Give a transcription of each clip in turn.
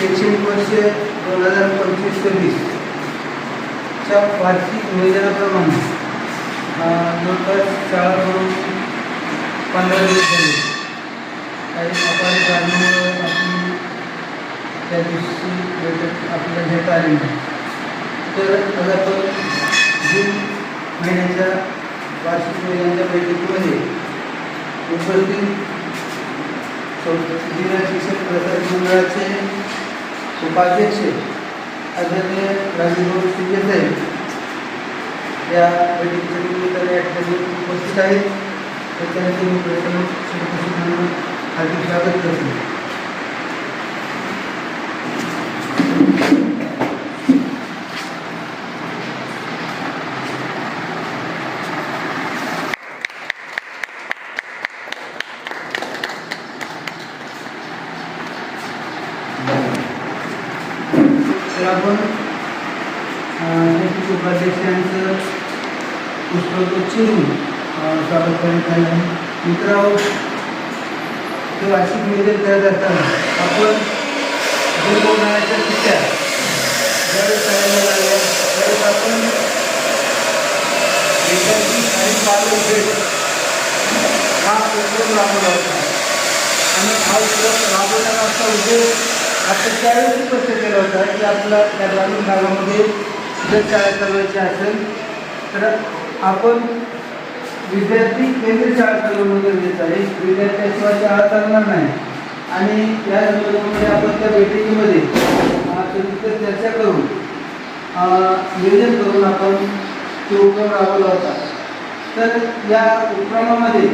शैक्षणिक वर्ष दोन हजार पंचवीस सव्वीसच्या वार्षिक नियोजनाप्रमाणे जवळपास शाळा करून पंधरा दिवस झाले. काही अपार कारणामुळे आपण त्या दिवशी बैठक आपल्याला घेता आली नाही. तर आज आपण जून महिन्याच्या वार्षिक नियोजनाच्या बैठकीमध्ये उपस्थित जिल्हा शिक्षण प्रसारक मंडळाचे उपाध्यक्ष आदरणीय राजभाऊ शिंदे साहेब या बैठकीच्या निमित्ताने या ठिकाणी उपस्थित आहेत. तर त्यांचे मी प्रथम हार्दिक स्वागत करतो. तर आपण अं, उपाध्यक्षांचं पुस्तक चिरून स्वागत करण्यात आलं आहे. मित्रांनो ते वार्षिक निवेदन करत असताना आपण जून उन्हाळ्याच्या सुट्ट्या ज्यावेळेस करायला लागल्या त्यावेळेस आपण विद्यार्थी आणि पालक भेट हा उपक्रम राबवला होता. आणि हा उपक्रम राबवण्याचा उद्देश आता त्यावेळेस स्पष्ट केला होता की आपला त्या ग्रामीण भागामध्ये जर शाळा चालवायची असेल तर आपण विद्यार्थी केंद्रीय शाळा चालवणं गरजेचं आहे. विद्यार्थ्यांशिवाय शाळा चालणार नाही. आणि या संदर्भामध्ये आपण त्या बैठकीमध्ये अं, चर्चा करून नियोजन करून आपण तो उपक्रम राबवला होता. तर या उपक्रमामध्ये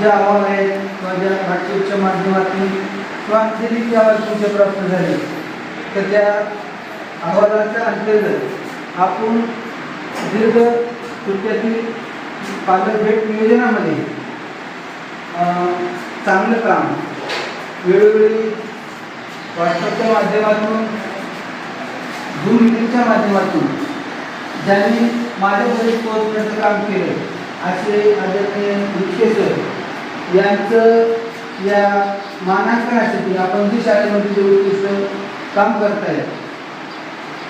जे आव्हान आहेत माझ्या भारतीय उच्च माध्यमातून किंवा जे तुमचे प्राप्त झाले तर त्या अहवालाच्या अंतर्गत आपण दीर्घ कृत्यातील पालक भेट नियोजनामध्ये चांगलं काम वेळोवेळी व्हॉट्सअपच्या माध्यमातून झूम मिटिंगच्या माध्यमातून ज्यांनी माझ्यापर्यंत पोहोचण्याचं काम केलं असे आदरणीय विखे सर यांचं या मानांकनासाठी आपण जी शाळेमध्ये जे उत्कृष्ट काम करताय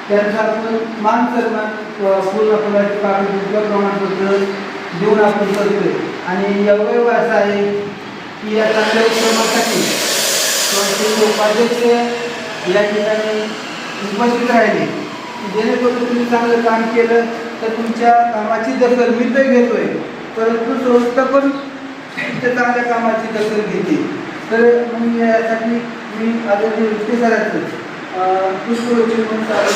त्यांचा आपण मान सन्मान अ, पूर्ण प्रकारचे कागदपत्र प्रमाणपत्र देऊन आपण करतोय. आणि अवयव असा आहे की या चांगल्या उपक्रमासाठी उपाध्यक्ष या ठिकाणी उपस्थित राहिले जेणेकरून तुम्ही चांगलं काम केलं तर तुमच्या कामाची दखल मी तर घेतोय. परंतु संस्था पण तिथे चांगल्या कामाची कसर घेते. तर मग यासाठी मी आता जे व्यक्ती सरांचं पुष्परोची म्हणून चालू